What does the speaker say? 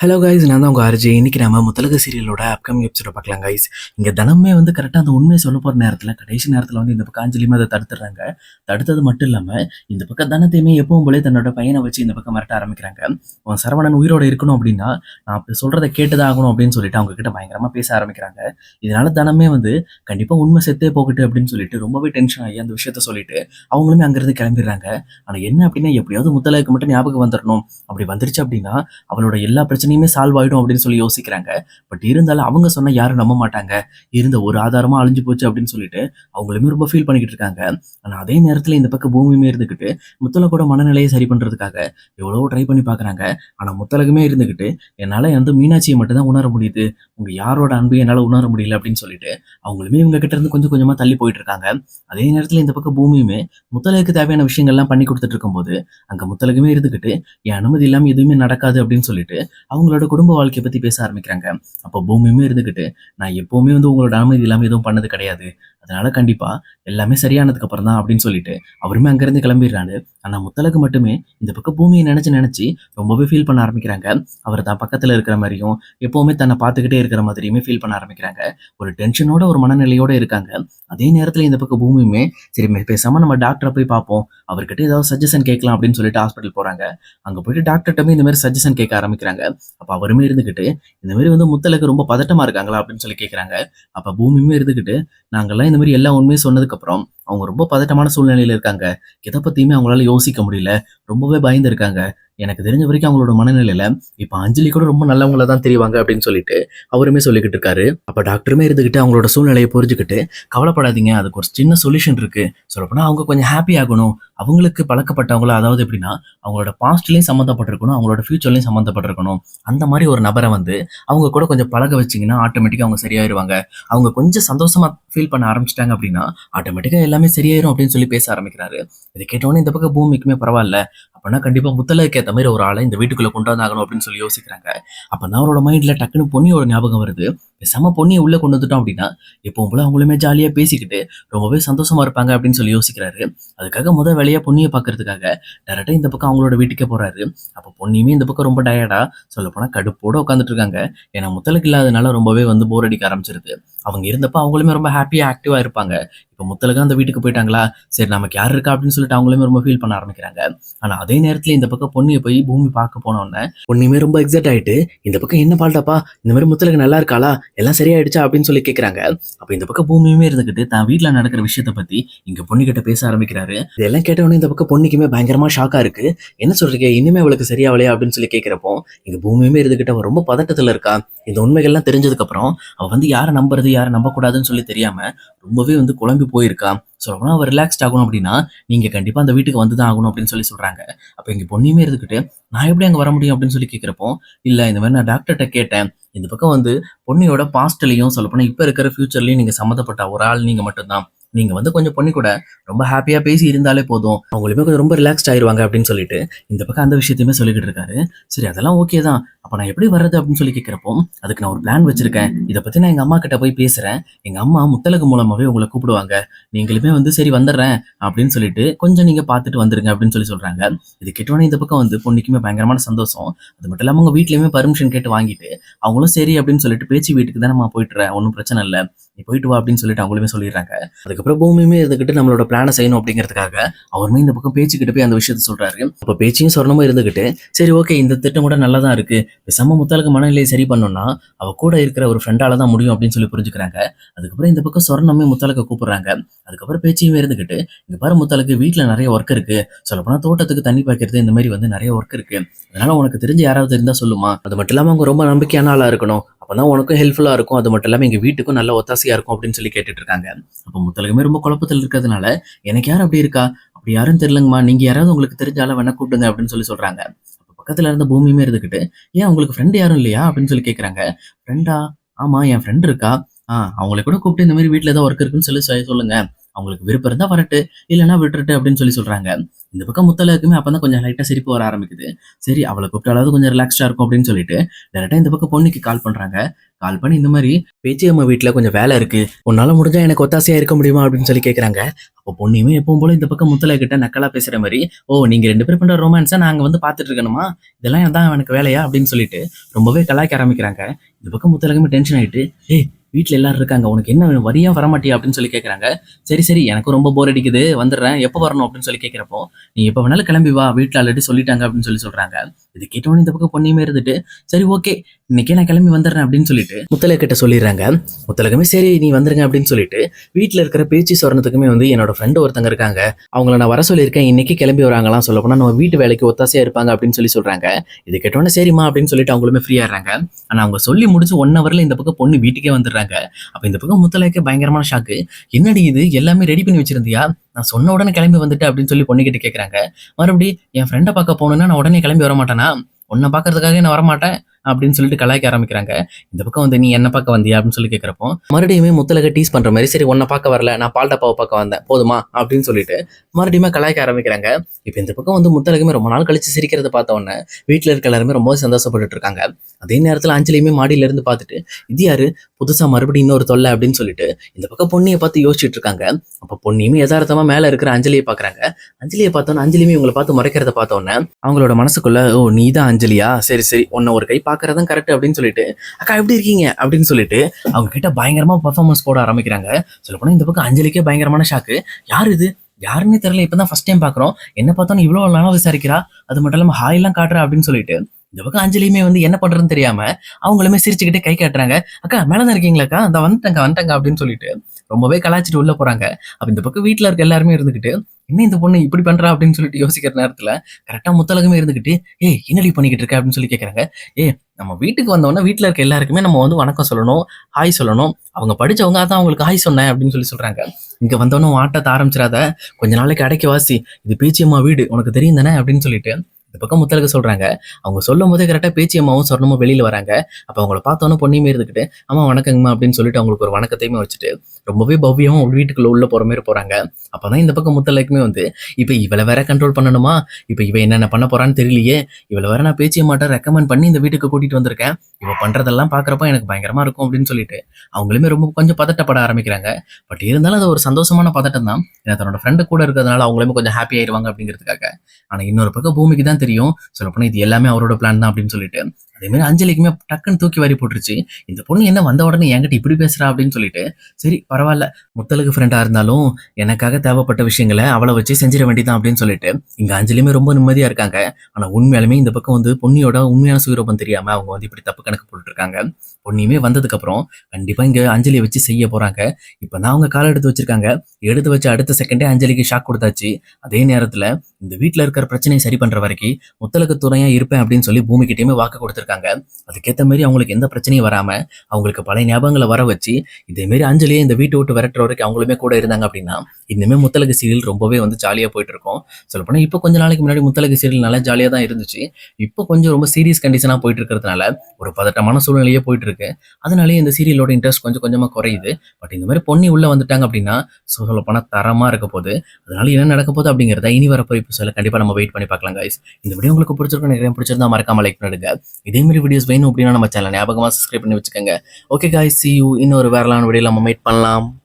Hello guys நான் தான் உங்கள் ஆர்ஜி இன்னைக்கு நம்ம முத்தலக சீரியலோட அப்கமிங் எபிசோட பார்க்கலாம் கைஸ் இங்கே தினமே வந்து கரெக்டாக அந்த உண்மையை சொல்ல போகிற நேரத்தில் கடைசி நேரத்தில் வந்து இந்த பக்கம் அஞ்சலியுமே அதை தடுத்துடுறாங்க. தடுத்தது மட்டும் இல்லாமல் இந்த பக்கம் தனத்தையுமே எப்பவும் போலே தன்னோட பையனை வச்சு இந்த பக்கம் மிரட்ட ஆரம்பிக்கிறாங்க. அவன் சரவணன் உயிரோட இருக்கணும் அப்படின்னா நான் அப்படி சொல்கிறத கேட்டுதான் ஆகணும் அப்படின்னு சொல்லிட்டு அவங்க கிட்ட பயங்கரமாக பேச ஆரம்பிக்கிறாங்க. இதனால தனமே வந்து கண்டிப்பாக உண்மை செத்தே போகட்டு அப்படின்னு சொல்லிட்டு ரொம்பவே டென்ஷன் ஆகி அந்த விஷயத்த சொல்லிட்டு அவங்களுமே அங்கேருந்து கிளம்பிடுறாங்க. ஆனால் என்ன அப்படின்னா எப்படியாவது முத்தலகுக்கு மட்டும் ஞாபகம் வந்துடணும் அப்படி வந்துருச்சு அப்படின்னா அவளோட எல்லா பிரச்சனையும் சால்வ் ஆகிடும் அப்படின்னு சொல்லி யோசிக்கிறாங்க. பட் இருந்தாலும் அவங்க சொன்னா யாரும் நம்ப மாட்டாங்க. இருந்த ஒரு ஆதாரமா அழிஞ்சு போச்சு அப்படின்னு சொல்லிட்டு அவங்களுமே ரொம்ப ஃபீல் பண்ணிக்கிட்டு இருக்காங்க. ஆனா அதே நேரத்துல இந்த பக்கம் பூமியுமே இருந்துக்கிட்டு முத்தலகோட மனநிலையை சரி பண்றதுக்காக எவ்வளவோ ட்ரை பண்ணி பாக்குறாங்க ஆனால் முத்தலகுமே இருந்துக்கிட்டு என்னால வந்து மீனாட்சியை மட்டும்தான் உணர முடியுது. உங்க யாரோட அன்பையும் என்னால உணர முடியல அப்படின்னு சொல்லிட்டு அவங்களுமே இவங்க கிட்ட இருந்து கொஞ்சம் கொஞ்சமா தள்ளி போயிட்டு இருக்காங்க. அதே நேரத்துல இந்த பக்கம் பூமியுமே முத்தலகுக்கு தேவையான விஷயங்கள்லாம் பண்ணி கொடுத்துட்டு இருக்கும்போது அங்க முத்தலகுமே இருந்துக்கிட்டு என் அனுமதி இல்லாமல் எதுவுமே நடக்காது அப்படின்னு சொல்லிட்டு அவங்களோட குடும்ப வாழ்க்கையை பற்றி பேச ஆரம்பிக்கிறாங்க. அப்போ பூமியுமே இருந்துக்கிட்டு நான் எப்போவுமே வந்து உங்களோட அனுமதி இல்லாமல் எதுவும் பண்ணது கிடையாது. அதனால கண்டிப்பா எல்லாமே சரியானதுக்கு அப்புறம் தான் அப்படின்னு சொல்லிட்டு அவருமே அங்கிருந்து கிளம்பிடுறாரு. ஆனா முத்தலகு மட்டுமே இந்த பக்கம் பூமியை நினைச்சு நினைச்சு ரொம்பவே ஃபீல் பண்ண ஆரம்பிக்கிறாங்க. அவர் தான் பக்கத்துல இருக்கிற மாதிரியும் எப்பவுமே தன்னை பார்த்துக்கிட்டே இருக்கிற மாதிரியுமே ஃபீல் பண்ண ஆரம்பிக்கிறாங்க. ஒரு டென்ஷனோட ஒரு மனநிலையோட இருக்காங்க. அதே நேரத்துல இந்த பக்கம் பூமியுமே சரி மே- பேசாம நம்ம டாக்டரை போய் பார்ப்போம். அவர்கிட்ட ஏதாவது சஜஷன் கேட்கலாம் அப்படின்னு சொல்லிட்டு ஹாஸ்பிட்டல் போறாங்க. அங்க போயிட்டு டாக்டர்கிட்டமே இந்த மாதிரி சஜஷன் கேட்க ஆரம்பிக்கிறாங்க. அப்ப அவருமே இருந்துகிட்டு இந்த மாதிரி வந்து முத்தலுக்கு ரொம்ப பதட்டமா இருக்காங்களா? அப்படின்னு சொல்லி கேட்குறாங்க. அப்ப பூமியுமே இருந்துகிட்டு நாங்கெல்லாம் இந்த மாதிரி எல்லா உண்மையும் சொன்னதுக்கு அப்புறம் அவங்க ரொம்ப பதட்டமான சூழ்நிலையில இருக்காங்க. எதை பத்தியுமே அவங்களால யோசிக்க முடியல. ரொம்பவே பயந்து இருக்காங்க எனக்கு தெரிஞ்ச வரைக்கும் அவங்களோட மனநிலையில இப்போ அஞ்சலி கூட ரொம்ப நல்லவங்கள தான் தெரிவாங்க அப்படின்னு சொல்லிட்டு அவருமே சொல்லிக்கிட்டு இருக்காரு. அப்போ டாக்டருமே இருந்துக்கிட்டு அவங்களோட சூழ்நிலையை புரிஞ்சுக்கிட்டு கவலைப்படாதீங்க அதுக்கு ஒரு சின்ன சொல்யூஷன் இருக்கு. சொல்லப்போனா அவங்க கொஞ்சம் ஹாப்பி ஆகணும். அவங்களுக்கு பழக்கப்பட்டவங்கள அதாவது எப்படின்னா அவங்களோட பாஸ்ட்லையும் சம்மந்தப்பட்டிருக்கணும் அவங்களோட ஃபியூச்சர்லையும் சம்மந்தப்பட்டிருக்கணும். அந்த மாதிரி ஒரு நபரை வந்து அவங்க கூட கொஞ்சம் பழக வச்சீங்கன்னா ஆட்டோமேட்டிக்காக அவங்க சரியாயிருவாங்க. அவங்க கொஞ்சம் சந்தோஷமா ஃபீல் பண்ண ஆரம்பிச்சிட்டாங்க அப்படின்னா ஆட்டோமேட்டிக்காக எல்லாமே சரியாயிரும் அப்படின்னு சொல்லி பேச ஆரம்பிக்கிறாரு. இதை கேட்டோன்னே இந்த பக்கம் பூமிக்குமே பரவாயில்ல. அப்படின்னா கண்டிப்பா முத்தலுக்கு ஏற்ற மாதிரி ஒரு ஆளை இந்த வீட்டுக்குள்ள கொண்டு வந்தாகணும் அப்படின்னு சொல்லி யோசிக்கிறாங்க. அப்பதான் அவரோட மைண்ட்ல டக்குன்னு பொன்னியோட ஞாபகம் வருது. பேசாம பொண்ணியை உள்ள கொண்டு வந்துட்டோம் அப்படின்னா எப்பவும் போல அவங்களுமே ஜாலியா பேசிக்கிட்டு ரொம்பவே சந்தோஷமா இருப்பாங்க அப்படின்னு சொல்லி யோசிக்கிறாரு. அதுக்காக முத வேலையா பொண்ணியை பாக்குறதுக்காக டேரக்டா இந்த பக்கம் அவங்களோட வீட்டுக்கே போறாரு. அப்ப பொண்ணியுமே இந்த பக்கம் ரொம்ப டயர்டா சொல்ல போனா கடுப்போட உட்காந்துட்டு இருக்காங்க ஏன்னா முத்தலுக்கு இல்லாதனால ரொம்பவே வந்து போர் அடிக்க ஆரம்பிச்சிருது. அவங்க இருந்தப்ப அவங்களுமே ரொம்ப ஹாப்பியா ஆக்டிவா இருப்பாங்க. இப்போ முத்தலுக்கு அந்த வீட்டுக்கு போயிட்டாங்களா? சரி நமக்கு யார் இருக்கா அப்படின்னு சொல்லிட்டு அவங்களுமே ரொம்ப ஃபீல் பண்ண ஆரம்பிக்கிறாங்க. ஆனா அதே நேரத்துல இந்த பக்கம் பொண்ணியை போய் பூமி பார்க்க போனோடனே உடனே ரொம்ப எக்ஸைட் ஆயிட்டு இந்த பக்கம் என்ன பால்டாப்பா? இந்த மாதிரி முத்தலுக்கு நல்லா இருக்காளா? எல்லாம் சரியாயிடுச்சா அப்படின்னு சொல்லி கேட்குறாங்க அப்போ இந்த பக்கம் பூமியுமே இருந்துக்கிட்டு தான் வீட்டில் நடக்கிற விஷயத்தை பற்றி இங்கே பொண்ணுக்கிட்ட பேச ஆரம்பிக்கிறாரு. இதெல்லாம் கேட்ட உடனே இந்த பக்கம் பொண்ணுக்குமே பயங்கரமாக ஷாக்காக இருக்கு. என்ன சொல்கிறீங்க இனிமே அவளுக்கு சரியாவலையா அப்படின்னு சொல்லி கேட்குறப்போ இங்கே பூமியுமே இருந்துக்கிட்டு அவள் ரொம்ப பதட்டத்தில் இருக்கா? இந்த உண்மைகள்லாம் தெரிஞ்சதுக்கப்புறம் அவள் வந்து யாரை நம்புறது யாரை நம்பக்கூடாதுன்னு சொல்லி தெரியாமல் ரொம்பவே வந்து குழம்பி போயிருக்கா. சொல்லப்போனா அவள் ரிலாக்ஸ்ட் ஆகணும் அப்படின்னா நீங்கள் கண்டிப்பாக அந்த வீட்டுக்கு வந்து தான் ஆகணும் அப்படின்னு சொல்லி சொல்கிறாங்க அப்போ இங்கே பொண்ணுமே இருந்துக்கிட்டு நான் எப்படி அங்கே வர முடியும் அப்படின்னு சொல்லி கேட்குறப்போ இல்லை இந்த மாதிரி நான் டாக்டர்கிட்ட கேட்டேன். இந்த பக்கம் வந்து பொன்னியோட பாஸ்ட்லையும் சொல்லப்போனால் இப்போ இருக்கிற ஃபியூச்சர்லையும் நீங்கள் சம்மந்தப்பட்ட ஒரு ஆள் நீங்கள் மட்டும்தான். நீங்கள் வந்து கொஞ்சம் பொண்ணு கூட ரொம்ப ஹாப்பியாக பேசி இருந்தாலே போதும். அவங்களுமே கொஞ்சம் ரொம்ப ரிலாக்ஸ்ட் ஆயிடுவாங்க அப்படின்னு சொல்லிட்டு இந்த பக்கம் அந்த விஷயத்தையுமே சொல்லிக்கிட்டு இருக்காரு. சரி அதெல்லாம் ஓகே தான். அப்போ நான் எப்படி வர்றது அப்படின்னு சொல்லி கேட்குறப்போ அதுக்கு நான் ஒரு பிளான் வச்சிருக்கேன். இதை பற்றி நான் எங்கள் அம்மா கிட்ட போய் பேசுகிறேன் எங்கள் அம்மா முத்தலகு மூலமாகவே உங்களை கூப்பிடுவாங்க. நீங்களுமே வந்து சரி வந்துடுறேன் அப்படின்னு சொல்லிட்டு கொஞ்சம் நீங்கள் பார்த்துட்டு வந்துருங்க அப்படின்னு சொல்லி சொல்கிறாங்க இது கேட்டோன்னே இந்த பக்கம் வந்து பொண்ணுக்குமே பயங்கரமான சந்தோஷம். அது மட்டும் இல்லாமல் அவங்க வீட்லேயுமே பர்மிஷன் கேட்டு வாங்கிட்டு அவங்களும் சரி அப்படின்னு சொல்லிட்டு பேச்சு வீட்டுக்கு தான் நம்ம போயிட்டுறேன். ஒன்றும் பிரச்சனை இல்லை. நீ போயிட்டு வா அப்படின்னு சொல்லிட்டு அவங்களுமே சொல்லிடுறாங்க. அதுக்கப்புறம் பூமியுமே இருந்துகிட்டு நம்மளோட பிளானை செய்யணும் அப்படிங்கிறதுக்காக அவருமே இந்த பக்கம் பேச்சுக்கிட்டு போய் அந்த விஷயத்த சொல்றாரு. அப்போ பேச்சையும் சொன்னமும் இருந்துகிட்டு சரி ஓகே இந்த திட்டம் கூட நல்லா தான் இருக்கு. பேசாமல் முத்தாளுக்கு மனநிலையை சரி பண்ணோம்னா அவள் கூட இருக்கிற ஒரு ஃப்ரெண்டால தான் முடியும் அப்படின்னு சொல்லி புரிஞ்சுக்கிறாங்க. அதுக்கப்புறம் இந்த பக்கம் சொர்ணமே முத்தாளுக்கு கூப்பிடுறாங்க. அதுக்கப்புறம் பேச்சையும் இருந்துகிட்டு இங்க பாரு முத்தாளுக்கு வீட்டில் நிறைய ஒர்க் இருக்கு. சொல்லப்போனா தோட்டத்துக்கு தண்ணி பாய்க்கிறது இந்த மாதிரி வந்து நிறைய ஒர்க் இருக்கு. அதனால உனக்கு தெரிஞ்ச யாராவது இருந்தால் சொல்லுமா. அது மட்டும் இல்லாம அவங்க ரொம்ப நம்பிக்கையான ஆளா இருக்கணும். அப்பதான் உனக்கும் ஹெல்ப்ஃபுல்லா இருக்கும். அது மட்டும் இல்லாம எங்க வீட்டுக்கும் நல்ல ஒத்தாசையா இருக்கும் அப்படின்னு சொல்லி கேட்டுட்டு இருக்காங்க. அப்போ முத்தலுக்குமே ரொம்ப குழப்பத்தில் இருக்கிறதுனால எனக்கு யார் அப்படி இருக்கா? அப்படி யாரும் தெரியலங்கம்மா. நீங்க யாராவது உங்களுக்கு தெரிஞ்ச ஆளை வேணா கூப்பிடுங்க அப்படின்னு சொல்லி சொல்றாங்க. பக்கத்துல இருந்த பூமியுமே இருந்துக்கிட்டு ஏன் உங்களுக்கு ஃப்ரெண்ட் யாரும் இல்லையா? அப்படின்னு சொல்லி கேட்குறாங்க ஃப்ரெண்டா ஆமா என் ஃப்ரெண்ட் இருக்கா? ஆ அவங்களை கூட கூப்பிட்டு இந்த மாதிரி வீட்டில் ஏதோ ஒர்க் இருக்குன்னு சொல்லி சொல்லி சொல்லுங்க. அவங்களுக்கு விருப்பம் இருந்தா வரட்டு இல்லைன்னா விட்டுட்டு அப்படின்னு சொல்லி சொல்றாங்க. இந்த பக்கம் முத்தளவுக்குமே அப்போ தான் கொஞ்சம் லைட்டாக சிரிப்பு வர ஆரம்பிக்குது. சரி அவளை கூப்பிட்டாலாவது கொஞ்சம் ரிலாக்ஸ்டாக இருக்கும் அப்படின்னு சொல்லிட்டு டேரெக்டாக இந்த பக்கம் பொண்ணுக்கு கால் பண்றாங்க. கால் பண்ணி இந்த மாதிரி பேச்சி அம்மா வீட்டில் கொஞ்சம் வேலை இருக்கு. உன்னால் முடிஞ்சால் எனக்கு ஒத்தாசையாக இருக்க முடியுமா? அப்படின்னு சொல்லி கேட்குறாங்க அப்போ பொண்ணுமே எப்பவும் போல இந்த பக்கம் முத்தலை கிட்ட நக்கலா பேசுற மாதிரி ஓ நீங்க ரெண்டு பேரும் பண்ற ரொமான்ஸா நாங்க வந்து பாத்துட்டு இருக்கணுமா? இதெல்லாம் தான் எனக்கு வேலையா? அப்படின்னு சொல்லிட்டு ரொம்பவே கலாய்க்க ஆரம்பிக்கிறாங்க. இந்த பக்கம் முத்தலகமே டென்ஷன் ஆயிட்டு ஏய் வீட்டில் எல்லாரும் இருக்காங்க. உனக்கு என்ன வேணும்? வரியா வரமாட்டியா? அப்படின்னு சொல்லி கேக்குறாங்க. சரி சரி எனக்கும் ரொம்ப போர் அடிக்குது. வந்துடுறேன். எப்போ வரணும்? அப்படின்னு சொல்லி கேட்குறப்போ நீ எப்போ வேணாலும் கிளம்பி வா. வீட்டில் ஆல்ரெடி சொல்லிட்டாங்க அப்படின்னு சொல்லி சொல்கிறாங்க இது கேட்டவொடனே இந்த பக்கம் பொண்ணையுமே இருந்துட்டு சரி ஓகே இன்னைக்கே நான் கிளம்பி வந்துடுறேன் அப்படின்னு சொல்லிட்டு முத்தலை கிட்ட சொல்லிடுறாங்க. முத்தலகமே சரி நீ வந்துருங்க அப்படின்னு சொல்லிட்டு வீட்டில் இருக்கிற பேச்சு சொரணத்துக்குமே வந்து என்னோட ஃப்ரெண்டு ஒருத்தங்க இருக்காங்க. அவங்கள நான் வர சொல்லியிருக்கேன். இன்னைக்கு கிளம்பி வராங்களாம். சொல்ல நம்ம வீட்டு வேலைக்கு ஒத்தாசையா இருப்பாங்க அப்படின்னு சொல்லி சொல்றாங்க. இது கேட்டோன்னே சரிம்மா அப்படின்னு சொல்லிட்டு அவங்களுமே ஃப்ரீ ஆடுறாங்க ஆனா அவங்க சொல்லி முடிச்சு ஒன் ஹவர்ல இந்த பக்கம் பொண்ணு வீட்டுக்கே வந்துடுறாங்க. அப்ப இந்த பக்கம் முத்தலைக்கு பயங்கரமான ஷாக்கு என்னடி இது? எல்லாமே ரெடி பண்ணி வச்சிருந்தியா? நான் சொன்ன உடனே கிளம்பி வந்துட்டு அப்படின்னு சொல்லி பொண்ணுகிட்ட கேட்குறாங்க மறுபடியும் என் ஃப்ரெண்டை பார்க்க போகணுன்னா நான் உடனே கிளம்பி வர மாட்டேனா உன்னை பார்க்கறதுக்காக நான் வரமாட்டேன். அப்படின்னு சொல்லிட்டு கலாய்க்க ஆரம்பிக்கிறாங்க. இந்த பக்கம் வந்து நீ என்ன பார்க்க வந்தியா அப்படின்னு சொல்லி கேட்குறப்போ மறுபடியுமே முத்தலக டீஸ் பண்ற மாதிரி சரி உன்னை பார்க்க வரல நான் பால்டப்பாவை பார்க்க வந்தேன் போதுமா? அப்படின்னு சொல்லிட்டு மறுபடியுமே கலாய்க்க ஆரம்பிக்கிறாங்க. இப்போ இந்த பக்கம் வந்து முத்தலகமே ரொம்ப நாள் கழிச்சு சிரிக்கிறத பார்த்த உடனே வீட்டில் இருக்க எல்லாருமே ரொம்ப சந்தோஷப்பட்டுட்டு இருக்காங்க. அதே நேரத்தில் அஞ்சலியுமே மாடியில இருந்து பார்த்துட்டு இது யாரு? புதுசா மறுபடியும் இன்னொரு தொல்லை அப்படின்னு சொல்லிட்டு இந்த பக்கம் பொண்ணியை பார்த்து யோசிச்சுட்டு இருக்காங்க. அப்போ பொண்ணியுமே யதார்த்தமாக மேல இருக்கிற அஞ்சலியை பார்க்குறாங்க அஞ்சலியை பார்த்தோன்னே அஞ்சலியுமே இவங்களை பார்த்து முறைக்கிறத பார்த்த உடனே அவங்களோட மனசுக்குள்ள ஓ நீ தான் அஞ்சலியா? சரி சரி உன்னை ஒரு கை பார்க்கறதும் கரெக்ட் அப்படின்னு சொல்லிட்டு அக்கா எப்படி இருக்கீங்க? அப்படின்னு சொல்லிட்டு அவங்க கிட்ட பயங்கரமா பர்ஃபார்மன்ஸ் போட ஆரம்பிக்கிறாங்க. சொல்ல போனா இந்த பக்கம் அஞ்சலிக்கே பயங்கரமான ஷாக்கு யார் இது? யாருன்னே தெரியல இப்பதான் ஃபர்ஸ்ட் டைம் பாக்குறோம் என்ன பார்த்தாலும் இவ்வளவு நாளா விசாரிக்கிறா? அது மட்டும் இல்லாம ஹாய் எல்லாம் காட்டுறா அப்படின்னு சொல்லிட்டு இந்த பக்கம் அஞ்சலியுமே வந்து என்ன பண்றதுன்னு தெரியாம அவங்களுமே சிரிச்சுக்கிட்டே கை காட்டுறாங்க. அக்கா மேலதான் இருக்கீங்களாக்கா அந்த வந்துட்டாங்க வந்துட்டாங்க அப்படின்னு சொல்லிட்டு ரொம்பவே கலாய்ச்சிட்டு உள்ள போறாங்க. அப்ப இந்த பக்கம் வீட்டில் இருக்க எல்லாருமே இருந்துகிட்டு என்ன இந்த பொண்ணு இப்படி பண்றா? அப்படின்னு சொல்லிட்டு யோசிக்கிற நேரத்துல கரெக்டா முத்தலகமே இருந்துகிட்டு ஏ என்னடி பண்ணிக்கிட்டு இருக்க? அப்படின்னு சொல்லி கேக்குறாங்க. ஏ நம்ம வீட்டுக்கு வந்தோடனே வீட்டில் இருக்க எல்லாருக்குமே நம்ம வந்து வணக்கம் சொல்லணும் ஹாய் சொல்லணும். அவங்க படிச்சவங்க அதான் அவங்களுக்கு ஹாய் சொன்னேன் அப்படின்னு சொல்லி சொல்றாங்க. இங்க வந்தோடனே உன் ஆட்டத்தை ஆரம்பிச்சிடாத கொஞ்ச நாளைக்கு அடைக்க வாசி. இது பேச்சியம்மா வீடு. உனக்கு தெரியும் தானே? அப்படின்னு சொல்லிட்டு இந்த பக்கம் முத்தலக சொல்றாங்க. அவங்க சொல்லும் போதே கரெக்டா பேச்சியம்மாவும் சொர்ணமும் வெளியில வராங்க. அப்போ அவங்கள பார்த்தோன்னே பொண்ணையுமே இருந்துக்கிட்டு அம்மா வணக்கங்கம்மா அப்படின்னு சொல்லிட்டு அவங்களுக்கு ஒரு வணக்கத்தையுமே வச்சுட்டு ரொம்பவே பவ்யமாக அவங்க வீட்டுக்குள்ளே உள்ள போகிற மாதிரி போகிறாங்க அப்போ தான் இந்த பக்கம் முத்தலைக்குமே வந்து இப்போ இவளை வேற கண்ட்ரோல் பண்ணணுமா? இப்போ இவ என்னென்ன பண்ண போறான்னு தெரியலையே. இவளை வேற நான் பேச்சியம்மாட்ட ரெக்கமெண்ட் பண்ணி இந்த வீட்டுக்கு கூட்டிட்டு வந்திருக்கேன். இவ பண்றதெல்லாம் பார்க்குறப்ப எனக்கு பயங்கரமா இருக்கும் அப்படின்னு சொல்லிட்டு அவங்களுமே ரொம்ப கொஞ்சம் பதட்டப்பட ஆரம்பிக்கிறாங்க. பட் இருந்தாலும் அது ஒரு சந்தோஷமான பதட்டம் தான் ஏன்னா தன்னோட ஃப்ரெண்டு கூட இருக்கிறதுனால அவங்களுமே கொஞ்சம் ஹாப்பி ஆயிருவாங்க அப்படிங்கிறதுக்காக. ஆனால் இன்னொரு பக்கம் பூமிக்கு தான் தெரியும். சொல்லப்போனா இது எல்லாமே அவரோட பிளான் தான் அப்படின்னு சொல்லிட்டு. அதே மாதிரி அஞ்சலிக்குமே டக்குன்னு தூக்கி வாரி போட்டுருச்சு. இந்த பொண்ணு என்ன வந்த உடனே என்கிட்ட இப்படி பேசுறா அப்படின்னு சொல்லிட்டு சரி பரவாயில்ல. முத்தலுக்கு ஃப்ரெண்டா இருந்தாலும் எனக்காக தேவைப்பட்ட விஷயங்களை அவளை வச்சு செஞ்சிட வேண்டியதான் அப்படின்னு சொல்லிட்டு இங்க அஞ்சலியுமே ரொம்ப நிம்மதியா இருக்காங்க. ஆனா உண்மையாலுமே இந்த பக்கம் வந்து பொன்னியோட உண்மையான சுயரூபம் தெரியாம அவங்க வந்து இப்படி தப்பு கணக்கு போட்டுருக்காங்க இருக்காங்க பொன்னியுமே வந்ததுக்கு அப்புறம் கண்டிப்பா இங்க அஞ்சலியை வச்சு செய்ய போறாங்க. இப்பதான் அவங்க கால் எடுத்து வச்சிருக்காங்க. எடுத்து வச்ச அடுத்த செகண்டே அஞ்சலிக்கு ஷாக் கொடுத்தாச்சு. அதே நேரத்துல இந்த வீட்ல இருக்கிற பிரச்சனையை சரி பண்ற வரைக்கும் முத்தலுக்கு துணையாக இருப்பேன் அப்படின்னு சொல்லி பூமிக்கிட்டயுமே வாக்கு கொடுத்துருக்காங்க. அதுக்கேத்த மாதிரி அவங்களுக்கு எந்த பிரச்சனையும் வராம அவங்களுக்கு பழைய ஞாபகங்களை வர வச்சு இதேமாரி அஞ்சலியே அஞ்சலியை இந்த வீட்டை விட்டு விரட்டுற வரைக்கும் அவங்களுமே கூட இருந்தாங்க அப்படின்னா இன்னுமே முத்தலகு சீரியல் ரொம்பவே வந்து ஜாலியா போயிட்டு இருக்கும் சொல்ல போனா இப்போ கொஞ்ச நாளைக்கு முன்னாடி முத்தலகு சீரியல் நல்லா ஜாலியா தான் இருந்துச்சு. இப்போ கொஞ்சம் ரொம்ப சீரியஸ் கண்டிஷனாக போயிட்டு இருக்கிறதுனால ஒரு பதட்டமான சூழ்நிலையே போயிட்டு இருக்கு அதனாலேயே இந்த சீரியலோட இன்ட்ரெஸ்ட் கொஞ்சம் கொஞ்சமா குறையுது. பட் இந்த மாதிரி பொன்னி உள்ள வந்துட்டாங்க அப்படின்னா சொல்லப்போனால் தரமாக தரமா இருக்க போகுது. அதனால என்ன நடக்க போகுது அப்படிங்கிறத இனி வரப்போ இப்போ சொல்ல கண்டிப்பா நம்ம வெயிட் பண்ணி பார்க்கலாம் கைஸ் இந்த வீடியோ உங்களுக்கு பிடிச்சிருக்கும் நிறைய பிடிச்சிருந்தா மறக்காம லைக் பண்ணிடுங்க. இதே மாதிரி வீடியோஸ் வேணும் அப்படின்னா நம்ம சேனல் ஞாபகமா சப்ஸ்கிரைப் பண்ணி வச்சுக்கோங்க. ஓகே காய் சி யூ இன்னொரு வேறலான வீடியோ நம்ம மீட் பண்ணலாம்.